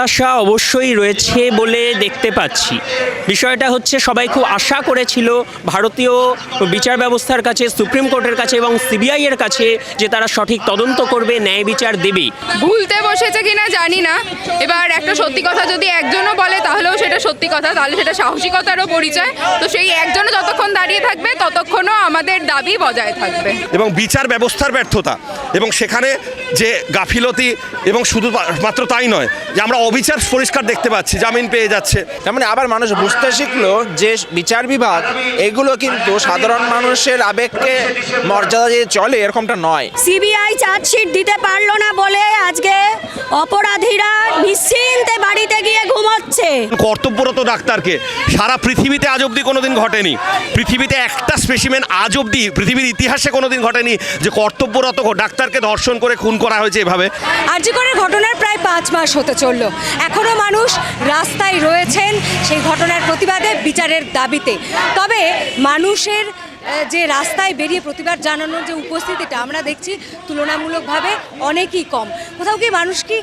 হতাশা অবশ্যই রয়েছে বলে দেখতে পাচ্ছি। বিষয়টা হচ্ছে সবাই খুব আশা করেছিল ভারতীয় বিচার ব্যবস্থার কাছে সুপ্রিম কোর্টের কাছে এবং সিবিআই এর কাছে যে তারা সঠিক তদন্ত করবে ন্যায় বিচার দেবে। ভুলতে বসেছে কিনা জানি না। এবার একটা সত্যি কথা যদি একজনও বলে তাহলেও সেটা সত্যি কথা। তাহলে সেটা সাহসিকতারও পরিচয়। তো সেই একজনও যতক্ষণ দাঁড়িয়ে থাকবে ততক্ষণও আমাদের দাবি বজায় থাকবে। এবং বিচার ব্যবস্থার ব্যর্থতা। এবং সেখানে যে গাফিলতি এবং শুধু মাত্র তাই নয় যে আমরা অবিচার পরিষ্কার দেখতে পাচ্ছি জামিন পেয়ে যাচ্ছে। তার মানে আবার মানুষ বুঝতে শিখলো যে বিচার বিভাগ এগুলো কিন্তু সাধারণ মানুষের আবেগকে মর্যাদা দিয়ে চলে এরকমটা নয়। সিবিআই চার্জশিট দিতে পারল না বলে আজকে অপরাধীরা নিশ্চিন্তে বাড়িতে গিয়ে ঘুমোচ্ছে। কর্তব্যরত ডাক্তারকে সারা পৃথিবীতে আজ অবধি কোনোদিন ঘটেনি। পৃথিবীতে একটা স্পেসিমেন আজ অব্দি পৃথিবীর ইতিহাসে কোনোদিন ঘটেনি যে কর্তব্যরত ডাক্তারকে ধর্ষণ করে খুন করা হয়েছে এভাবে। আর্যিকরের ঘটনার প্রায় পাঁচ মাস হতে চলল। এখনও মানুষ রাস্তায় রয়েছেন সেই ঘটনার প্রতিবাদে বিচারের দাবিতে। তবে মানুষের যে রাস্তায় বেরিয়ে প্রতিবাদ জানানোর যে উপস্থিতিটা আমরা দেখছি, তুলনামূলকভাবে অনেকই কম। কোথাও কি মানুষ কি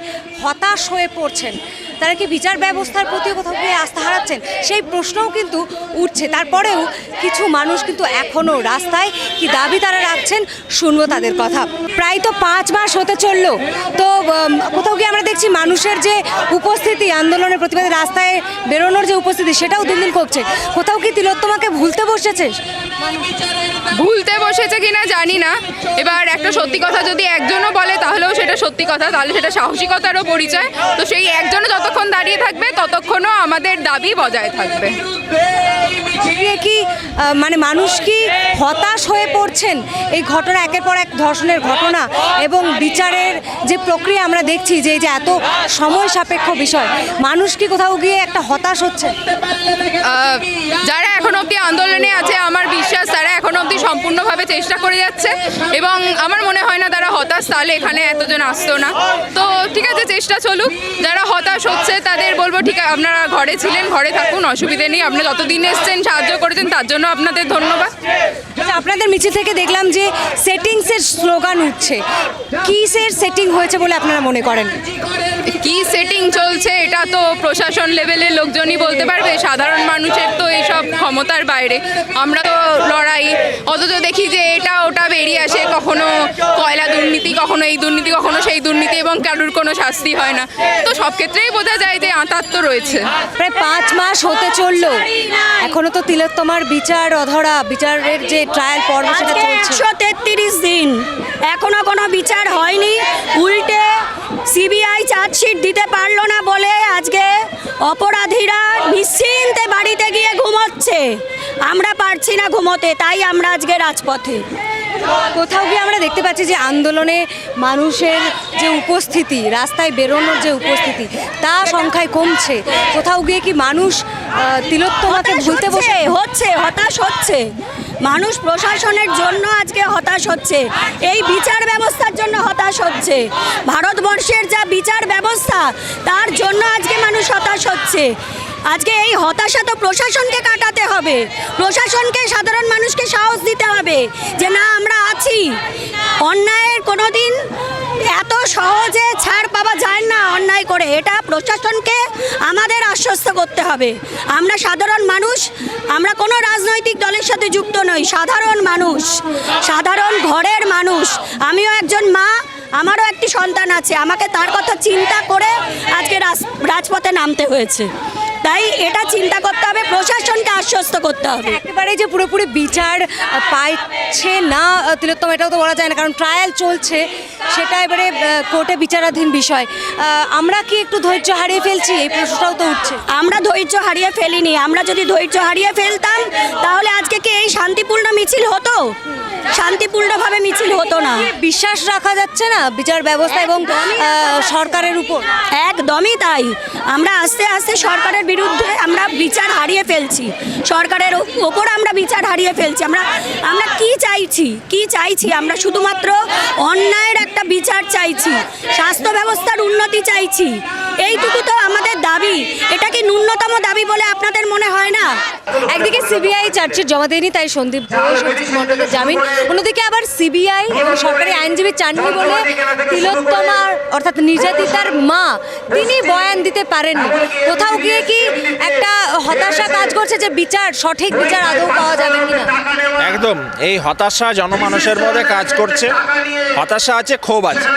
হতাশ হয়ে পড়ছেন? তারা কি বিচার ব্যবস্থার প্রতি কোথাও কি আস্থা হারাচ্ছেন? সেই প্রশ্নও কিন্তু উঠছে। তারপরেও কিছু মানুষ কিন্তু এখনও রাস্তায় কি দাবি তারা রাখছেন শুনব তাদের কথা। প্রায় তো পাঁচ মাস হতে চলল। তো কোথাও গিয়ে আমরা দেখছি মানুষের যে উপস্থিতি, আন্দোলনের প্রতিবাদে রাস্তায় বেরোনোর যে উপস্থিতি, সেটাও দিন দিন কমছে। কোথাও কি তিলোত্তমাকে ভুলতে বসেছে? ভুলতে বসেছে কিনা জানি না। এবার একটা সত্যি কথা যদি একজনও বলে, তাহলেও সেটা সত্যি কথা। তাহলে সেটা সাহসিকতারও পরিচয়। তো সেই একজনও যতক্ষণ দাঁড়িয়ে থাকবে, ততক্ষণও আমাদের দাবি বজায় থাকবে। কি মানে মানুষ কি হতাশ হয়ে পড়ছেন? এই ঘটনা, একের পর এক ধর্ষণের ঘটনা এবং বিচারের যে প্রক্রিয়া আমরা দেখছি, যে যে এত সময় সাপেক্ষ বিষয়, মানুষ কি কোথাও গিয়ে একটা হতাশ হচ্ছে? যারা এখন অবধি আন্দোলনে আছে, আমার বিশ্বাস তারা এখন অবধি সম্পূর্ণভাবে চেষ্টা করে যাচ্ছে এবং আমার মনে হয় না তারা হতাশ, তাহলে এখানে এতজন আসতো না। তো ঠিক আছে, চেষ্টা চলুক। যারা হতাশ হচ্ছে, তাদের বলব, ঠিক, আপনারা ঘরে ছিলেন, ঘরে থাকুন, অসুবিধে নেই, আপনারা যতদিন এসছেন সাহায্য করেছেন তার জন্য আপনাদের ধন্যবাদ। আচ্ছা, আপনাদের মিছিল থেকে দেখলাম যে সেটিংসের স্লোগান উঠছে। কিসের সেটিং হয়েছে বলে আপনারা মনে করেন? কি সেটিং চলছে এটা তো প্রশাসন লেভেলের লোকজনই বলতে পারবে। সাধারণ মানুষের তো এইসব ক্ষমতার বাইরে। আমরা তো লড়াই। অথচ দেখি যে এটা ওটা বেরিয়ে আসে। কখনো কয়লা দুর্নীতি কখনো এই দুর্নীতি কখনো সেই দুর্নীতি এবং কারুর কোনো শাস্তি হয় না। তো সব ক্ষেত্রেই বোঝা যায় যে আঁতাত তো রয়েছে। প্রায় পাঁচ মাস হতে চলল। এখনও তো তিলোত্তমার বিচার অধরা বিচারের যে ট্রায়াল পর্ব সেটা চলছে। একশো তেত্রিশ দিন এখনও কোনো বিচার হয়নি। উল্টে সিবিআই চার্জশিট দিতে পারল না বলে আজকে অপরাধীরা নিশ্চিন্তে বাড়িতে গিয়ে ঘুমোচ্ছে। আমরা পারছি না ঘুমোতে তাই আমরা আজকে রাজপথে। কোথাও গিয়ে আমরা দেখতে পাচ্ছি যে আন্দোলনে মানুষের যে উপস্থিতি রাস্তায় বেরোনোর যে উপস্থিতি তা সংখ্যায় কমছে। কোথাও গিয়ে কি মানুষ তিলোত্তমাকে ভুলতে বসে হচ্ছে হতাশ হচ্ছে। মানুষ প্রশাসনের জন্য আজকে হতাশ হচ্ছে। এই বিচার ব্যবস্থার জন্য হতাশ হচ্ছে। ভারতবর্ষের যা বিচার ব্যবস্থা তার জন্য আজকে মানুষ হতাশ হচ্ছে। আজকে এই হতাশা তো প্রশাসনকে কাটাতে হবে। প্রশাসনকে সাধারণ মানুষকে সাহস দিতে হবে যে না আমরা আছি। অন্যায়ের কোনোদিন এত সহজে ছাড় পাওয়া যায় না অন্যায় করে। এটা প্রশাসনকে আমাদের আশ্বস্ত করতে হবে। আমরা সাধারণ মানুষ, আমরা কোনো রাজনৈতিক দলের সাথে যুক্ত নই, সাধারণ মানুষ, সাধারণ ঘরের মানুষ। আমিও একজন মা, আমারও একটি সন্তান আছে। আমাকে তার কথা চিন্তা করে আজকে রাজ- রাজপথে নামতে হয়েছে। তাই এটা চিন্তা করতে হবে প্রশাসনকে আশ্বস্ত করতে হবে। একেবারে যে পুরোপুরি বিচার পাইছে না তিলোত্তম এটাও তো বলা যায় না কারণ ট্রায়াল চলছে সেটা এবারে কোর্টে বিচারাধীন বিষয়। আমরা কি একটু ধৈর্য হারিয়ে ফেলছি? এই প্রশ্নটাও তো উঠছে। আমরা ধৈর্য হারিয়ে ফেলিনি আমরা যদি ধৈর্য হারিয়ে ফেলতাম তাহলে আজকে কি এই শান্তিপূর্ণ মিছিল হতো? শান্তিপূর্ণভাবে মিছিল হতো না। বিশ্বাস রাখা যাচ্ছে না বিচার ব্যবস্থা এবং সরকারের উপর। একদমই তাই। আমরা আস্তে আস্তে সরকারের বিরুদ্ধে আমরা বিচার হারিয়ে ফেলছি। সরকারের ওপর আমরা বিচার হারিয়ে ফেলছি। আমরা আমরা কি চাইছি? কি চাইছি? আমরা শুধুমাত্র অন্যায়ের একটা বিচার চাইছি। স্বাস্থ্য ব্যবস্থার উন্নতি চাইছি। এইটুকু তো আমাদের দাবি। দাবি এটা কি ন্যূনতম দাবি বলে আপনাদের মনে হয় না? একদিকে সিবিআই চার্জশিট জমা দেয়নি তাই সন্দীপ ঘোষ মণ্ডলের জামিন অন্যদিকে আবার সিবিআই সরকারি আইনজীবী চাননি বলে তিলোত্তমার অর্থাৎ নির্যাতিতার মা, তিনি বয়ান দিতে পারেননি। কোথাও গিয়ে কি একটা হতাশা কাজ করছে যে বিচার, সঠিক বিচার আদৌ পাওয়া যাবে কিনা? একদম, এই হতাশা জনমানুষের মধ্যে কাজ করছে। হতাশা আছে, ক্ষোভ আছে।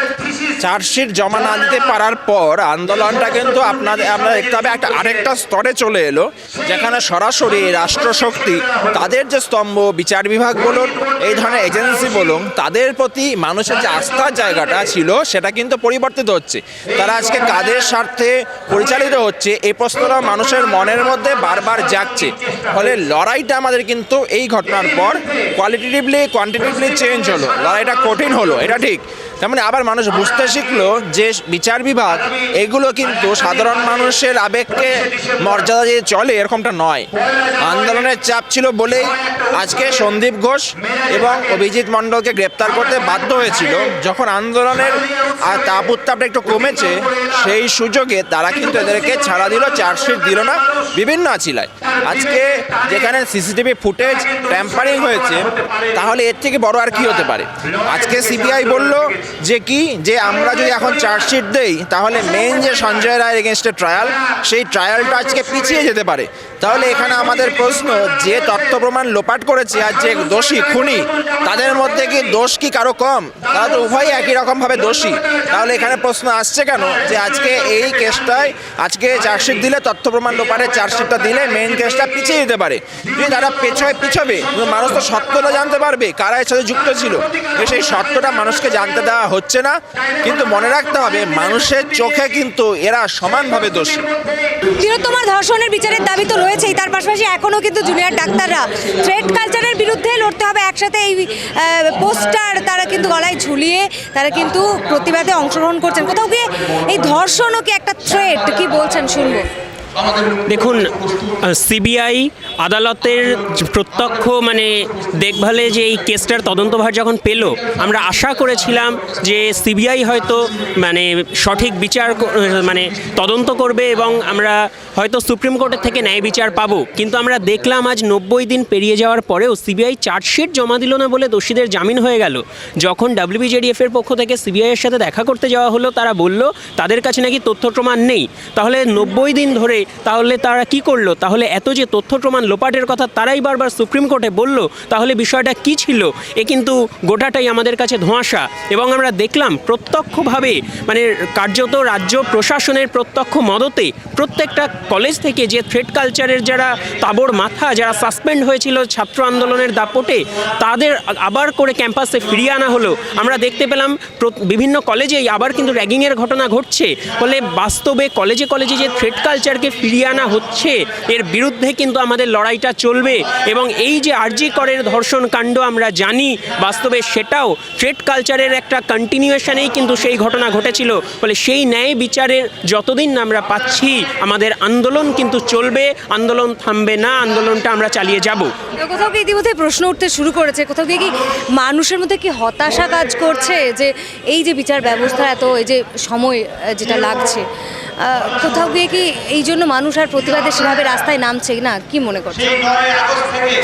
চার্জশিট জমা না দিতে পারার পর আন্দোলনটা কিন্তু আপনাদের আমরা দেখতে হবে একটা আরেকটা স্তরে চলে এলো, যেখানে সরাসরি রাষ্ট্রশক্তি, তাদের যে স্তম্ভ, বিচার বিভাগ বলুন, এই ধরনের এজেন্সি বলুন, তাদের প্রতি মানুষের যে আস্থার জায়গাটা ছিল, সেটা কিন্তু পরিবর্তিত হচ্ছে। তারা আজকে কাদের স্বার্থে পরিচালিত হচ্ছে এই প্রশ্নটা মানুষের মনের মধ্যে বারবার জাগছে। ফলে লড়াইটা আমাদের কিন্তু এই ঘটনার পর কোয়ালিটিভলি কোয়ান্টিটিভলি চেঞ্জ হলো, লড়াইটা কঠিন হলো, এটা ঠিক। তেমনি মানে আবার মানুষ বুঝতে শিখলো যে বিচার বিভাগ, এগুলো কিন্তু সাধারণ মানুষের আবেগকে মর্যাদা দিয়ে চলে, এরকমটা নয়। আন্দোলনের চাপ ছিল বলেই আজকে সন্দীপ ঘোষ এবং অভিজিৎ মণ্ডলকে গ্রেপ্তার করতে বাধ্য হয়েছিল। যখন আন্দোলনের তাপ উত্তাপটা একটু কমেছে, সেই সুযোগে তারা কিন্তু এদেরকে ছাড়া দিল, চার্জশিট দিল না, বিভিন্ন আছিলায়। আজকে যেখানে সিসিটিভি ফুটেজ ট্যাম্পারিং হয়েছে, তাহলে এর থেকে বড় আর কি হতে পারে? আজকে সিবিআই বলল যে কি? যে আমরা যদি এখন চার্জশিট দেই, তাহলে মেন যে সঞ্জয় রায়ের এগেনস্টে ট্রায়াল সেই ট্রায়ালটা আজকে পিছিয়ে যেতে পারে। তাহলে এখানে আমাদের প্রশ্ন, যে তথ্য প্রমাণ লোপাট করেছে আর যে দোষী, খুনি, তাদের মধ্যে কি দোষ কি কারও কম? তারা তো উভয়ই একই রকমভাবে দোষী। তাহলে এখানে প্রশ্ন আসছে কেন? যে আজকে এই কেসটায়, আজকে চার্জশিট দিলে, তথ্য প্রমাণ লোপাটের চার্জশিটটা দিলে মেন কেসটা পিছিয়ে যেতে পারে। যদি তারা পেছয় পিছবে মানুষ তো সত্যটা জানতে পারবে, কারা এর সাথে যুক্ত ছিল? সেই সত্যটা মানুষকে জানতে দেওয়া হচ্ছে না। কিন্তু মনে রাখতে হবে, মানুষের চোখে কিন্তু এরা সমানভাবে দোষী। বৃহত্তমার ধর্ষণের বিচারের দাবি তো রয়েছেই, তার পাশাপাশি এখনও কিন্তু জুনিয়র ডাক্তাররা থ্রেড কালচারের বিরুদ্ধে লড়তে হবে, একসাথে এই পোস্টার তারা কিন্তু গলায় ঝুলিয়ে তারা কিন্তু প্রতিবাদে অংশগ্রহণ করছেন। কোথাও গিয়ে এই ধর্ষণও কি একটা থ্রেড কি বলছেন শুনব? দেখুন সিবিআই আদালতের প্রত্যক্ষ মানে দেখভালে যে এই কেসটার তদন্তভার যখন পেল, আমরা আশা করেছিলাম যে সিবিআই হয়তো মানে সঠিক বিচার মানে তদন্ত করবে এবং আমরা হয়তো সুপ্রিম কোর্টের থেকে ন্যায় বিচার পাবো। কিন্তু আমরা দেখলাম আজ নব্বই দিন পেরিয়ে যাওয়ার পরেও সিবিআই চার্জশিট জমা দিল না বলে দোষীদের জামিন হয়ে গেল। যখন ডাব্লিউবিজেডিএফ এর পক্ষ থেকে সিবিআইয়ের সাথে দেখা করতে যাওয়া হলো, তারা বলল, তাদের কাছে নাকি তথ্য প্রমাণ নেই। তাহলে নব্বই দিন ধরে তাহলে তারা কি করল? তাহলে এত যে তথ্য প্রমাণ লোপাটের কথা তারাই বারবার সুপ্রিম কোর্টে বলল, তাহলে বিষয়টা কি ছিল? এ কিন্তু গোটাটাই আমাদের কাছে ধোঁয়াশা। এবং আমরা দেখলাম প্রত্যক্ষভাবে মানে কার্যত রাজ্য প্রশাসনের প্রত্যক্ষ মদতে প্রত্যেকটা কলেজ থেকে যে থ্রেড কালচারের যারা তাবড় মাথা, যারা সাসপেন্ড হয়েছিল ছাত্র আন্দোলনের দাপটে, তাদের আবার করে ক্যাম্পাসে ফিরিয়ে আনা হলো। আমরা দেখতে পেলাম বিভিন্ন কলেজেই আবার কিন্তু র্যাগিংয়ের ঘটনা ঘটছে। ফলে বাস্তবে কলেজে কলেজে যে থ্রেড কালচারকে ফিরিয়ে আনা হচ্ছে, এর বিরুদ্ধে কিন্তু আমাদের লড়াইটা চলবে। এবং এই যে আরজি করের ধর্ষণ কাণ্ড আমরা জানি, বাস্তবে সেটাও থ্রেড কালচারের একটা কন্টিনিউয়েশনেই কিন্তু সেই ঘটনা ঘটেছিল। ফলে সেই ন্যায় বিচারের যতদিন আমরা পাচ্ছি, আমাদের আন্দোলন কিন্তু চলবে, আন্দোলন থামবে না, আন্দোলনটা আমরা চালিয়ে যাব। কোথাও কি ইতিমধ্যে প্রশ্ন উঠতে শুরু করেছে, কোথাও গিয়ে কি মানুষের মধ্যে কি হতাশা কাজ করছে যে এই যে বিচার ব্যবস্থা এত, এই যে সময় যেটা লাগছে কোথাও গিয়ে কি এই জন্য মানুষ আর প্রতিবাদে সেভাবে রাস্তায় নামছে না? কি মনে করছে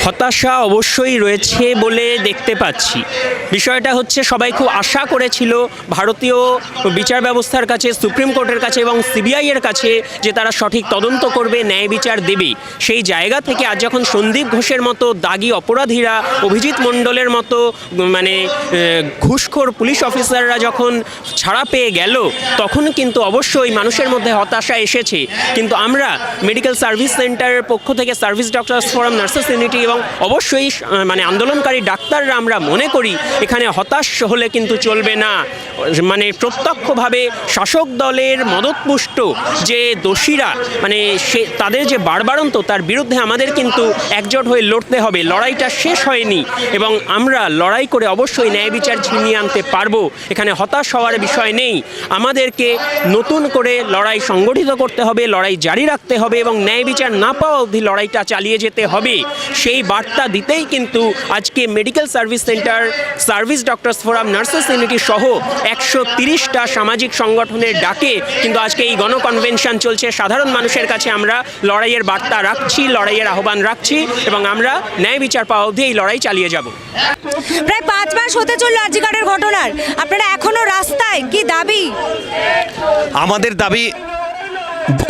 হতাশা অবশ্যই রয়েছে বলে দেখতে পাচ্ছি। বিষয়টা হচ্ছে সবাই খুব আশা করেছিল ভারতীয় বিচার ব্যবস্থার কাছে সুপ্রিম কোর্টের কাছে এবং সিবিআই এর কাছে যে তারা সঠিক তদন্ত করবে ন্যায় বিচার দেবে। সেই জায়গা থেকে আজ যখন সন্দীপ ঘোষের মতো দাগি অপরাধীরা অভিজিৎ মণ্ডলের মতো মানে ঘুষখোর পুলিশ অফিসাররা যখন ছাড়া পেয়ে গেল তখন কিন্তু অবশ্যই মানুষের মধ্যে হতাশা এসেছে। কিন্তু আমরা মেডিকেল সার্ভিস সেন্টারের পক্ষ থেকে service doctors forum nurses unity এবং অবশ্যই মানে আন্দোলনকারী ডাক্তাররা আমরা মনে করি, এখানে হতাশ হলে কিন্তু চলবে না। মানে প্রত্যক্ষভাবে শাসক দলের মদতপুষ্ট যে দোষীরা মানে সে, তাদের যে বাড়বাড়ন্ত তার বিরুদ্ধে আমাদের কিন্তু একজোট হয়ে লড়তে হবে। লড়াইটা শেষ হয়নি এবং আমরা লড়াই করে অবশ্যই ন্যায় বিচার ছিনিয়ে আনতে পারব। এখানে হতাশ হওয়ার বিষয় নেই। আমাদেরকে নতুন করে লড়াই সংগঠিত করতে হবে, লড়াই জারি জারি রাখতে হবে এবং ন্যায় বিচার না পাওয়া অবধি লড়াইটা চালিয়ে যেতে হবে। সেই বার্তা দিতেই কিন্তু আজকে medical service centre service doctors forum nurses unity সহ একশো তিরিশটা সামাজিক সংগঠনের ডাকে কিন্তু আজকে এই গণকনভেনশন চলছে। সাধারণ মানুষের কাছে আমরা লড়াইয়ের বার্তা রাখছি লড়াইয়ের আহ্বান রাখছি এবং আমরা ন্যায় বিচার পাওয়া অবধি এই লড়াই চালিয়ে যাব। প্রায় পাঁচ মাস হতে চলল আজিকারের ঘটনার। আপনারা এখনও রাস্তায় কি দাবি? আমাদের দাবি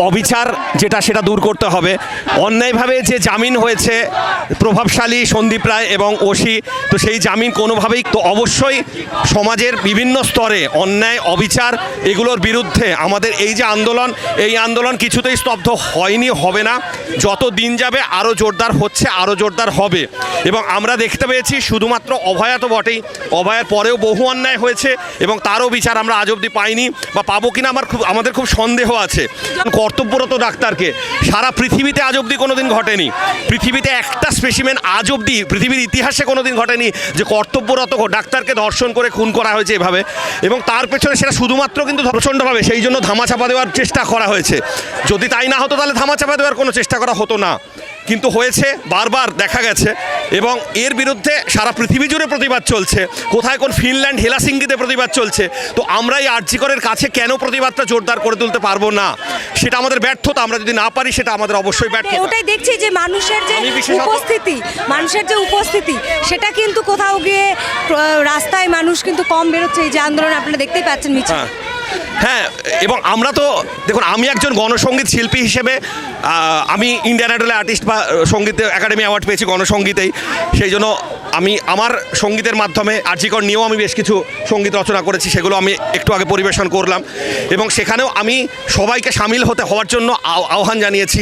অবিচার যেটা সেটা দূর করতে হবে। অন্যায়ভাবে যে জামিন হয়েছে, প্রভাবশালী সন্দীপ রায় এবং ওসি, তো সেই জামিন কোনোভাবেই তো অবশ্যই সমাজের বিভিন্ন স্তরে অন্যায়, অবিচার এগুলোর বিরুদ্ধে আমাদের এই যে আন্দোলন, এই আন্দোলন কিছুতেই স্তব্ধ হয়নি, হবে না। যত দিন যাবে আরও জোরদার হচ্ছে আরও জোরদার হবে। এবং আমরা দেখতে পেয়েছি শুধুমাত্র অভয়া তো বটেই, অভয়ার পরেও বহু অন্যায় হয়েছে এবং তারও বিচার আমরা আজ অবধি পাইনি বা পাবো কিনা আমার খুব আমাদের খুব সন্দেহ আছে। কর্তব্যরত ডাক্তারকে। সারা পৃথিবীতে আজ অবধি কোনোদিন ঘটেনি। পৃথিবীতে একটা স্পেসিমেন আজ অবধি, পৃথিবীর ইতিহাসে কোনোদিন ঘটেনি যে কর্তব্যরত ডাক্তারকে ধর্ষণ করে খুন করা হয়েছে এভাবে। এবং তার পেছনে সেটা শুধুমাত্র কিন্তু প্রচণ্ডভাবে সেই জন্য ধামাচাপা দেওয়ার চেষ্টা করা হয়েছে। যদি তাই না হতো তাহলে ধামাচাপা দেওয়ার কোনো চেষ্টা করা হতো না। কিন্তু হয়েছে বারবার দেখা গেছে এবং এর বিরুদ্ধে সারা পৃথিবী জুড়ে প্রতিবাদ চলছে। কোথায় কোন ফিনল্যান্ড হেলাসিঙ্গিতে প্রতিবাদ চলছে? তো আমরা এই আর্জিকরের কাছে কেন প্রতিবাদটা জোরদার করে তুলতে পারব না? সেটা আমাদের ব্যর্থতা আমরা যদি না পারি সেটা আমাদের অবশ্যই ব্যর্থ ওটাই দেখছি যে মানুষের যে উপস্থিতি মানুষের যে উপস্থিতি সেটা কিন্তু কোথাও গিয়ে রাস্তায় মানুষ কিন্তু কম বেরোচ্ছে। এই যে আন্দোলন আপনারা দেখতেই পাচ্ছেন মিছিল হ্যাঁ। হ্যাঁ এবং আমরা তো দেখুন আমি একজন গণসঙ্গীত শিল্পী হিসেবে আমি ইন্ডিয়ান আইডল আর্টিস্ট বা সংগীত একাডেমি অ্যাওয়ার্ড পেয়েছি গণসঙ্গীতেই। সেই জন্য আমি আমার সঙ্গীতের মাধ্যমে আর্জিকর নিয়েও আমি বেশ কিছু সংগীত রচনা করেছি, সেগুলো আমি একটু আগে পরিবেশন করলাম। এবং সেখানেও আমি সবাইকে সামিল হতে, হওয়ার জন্য আহ্বান জানিয়েছি।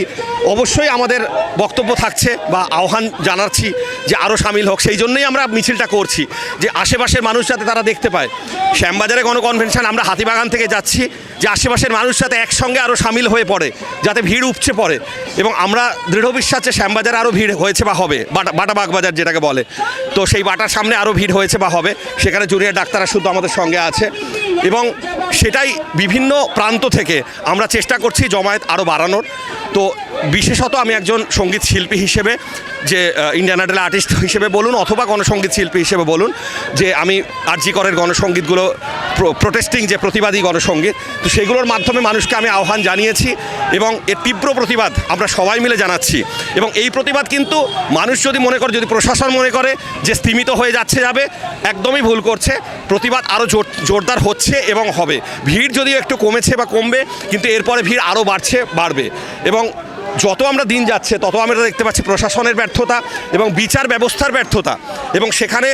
অবশ্যই আমাদের বক্তব্য থাকছে বা আহ্বান জানাচ্ছি যে আরও সামিল হোক। সেই জন্যই আমরা মিছিলটা করছি, যে আশেপাশের মানুষ যাতে তারা দেখতে পায়। শ্যামবাজারে গণকনভেনশন, আমরা হাতিবাগান থেকে যাচ্ছি। যে আশেপাশের মানুষ যাতে একসঙ্গে আরও সামিল হয়ে পড়ে, যাতে ভিড় উপচে পড়ে। এবং আমরা দৃঢ় বিশ্বাস শ্যামবাজারে আরও ভিড় হয়েছে বা হবে, বাটা বাটা বাগবাজার যেটাকে বলে। তো সেই বাটার সামনে আরও ভিড় হয়েছে বা হবে, সেখানে জুনিয়র ডাক্তাররা শুধু আমাদের সঙ্গে আছে। এবং সেটাই বিভিন্ন প্রান্ত থেকে আমরা চেষ্টা করছি জমায়েত আরও বাড়ানোর। তো বিশেষত আমি একজন সংগীত শিল্পী হিসেবে, যে ইন্ডিয়ান আইডল আর্টিস্ট হিসেবে বলুন অথবা গণসঙ্গীত শিল্পী হিসেবে বলুন, যে আমি আরজি করের গণসঙ্গীতগুলো প্রোটেস্টিং যে প্রতিবাদী গণসঙ্গীত তো সেগুলোর মাধ্যমে মানুষকে আমি আহ্বান জানিয়েছি এবং এর তীব্র প্রতিবাদ আমরা সবাই মিলে জানাচ্ছি। এবং এই প্রতিবাদ কিন্তু মানুষ যদি মনে করে, যদি প্রশাসন মনে করে যে স্তীমিত হয়ে যাচ্ছে, যাবে, একদমই ভুল করছে। প্রতিবাদ আরও জোর জোরদার হচ্ছে এবং হবে। ভিড় যদিও একটু কমেছে বা কমবে, কিন্তু এরপরে ভিড় আরও বাড়ছে, বাড়বে। এবং যত আমরা দিন যাচ্ছে, তত আমরা দেখতে পাচ্ছি প্রশাসনের ব্যর্থতা এবং বিচার ব্যবস্থার ব্যর্থতা। এবং সেখানে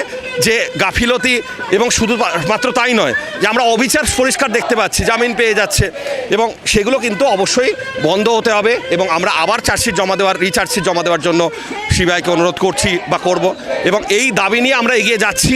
যে গাফিলতি এবং শুধু মাত্র তাই নয়, যে আমরা অবিচার পরিষ্কার দেখতে পাচ্ছি, জামিন পেয়ে যাচ্ছে। এবং সেগুলো কিন্তু অবশ্যই বন্ধ হতে হবে এবং আমরা আবার চার্জশিট জমা দেওয়ার, রিচার্জশিট জমা দেওয়ার জন্য সিবিআইকে অনুরোধ করছি বা করব। এবং এই দাবি নিয়ে আমরা এগিয়ে যাচ্ছি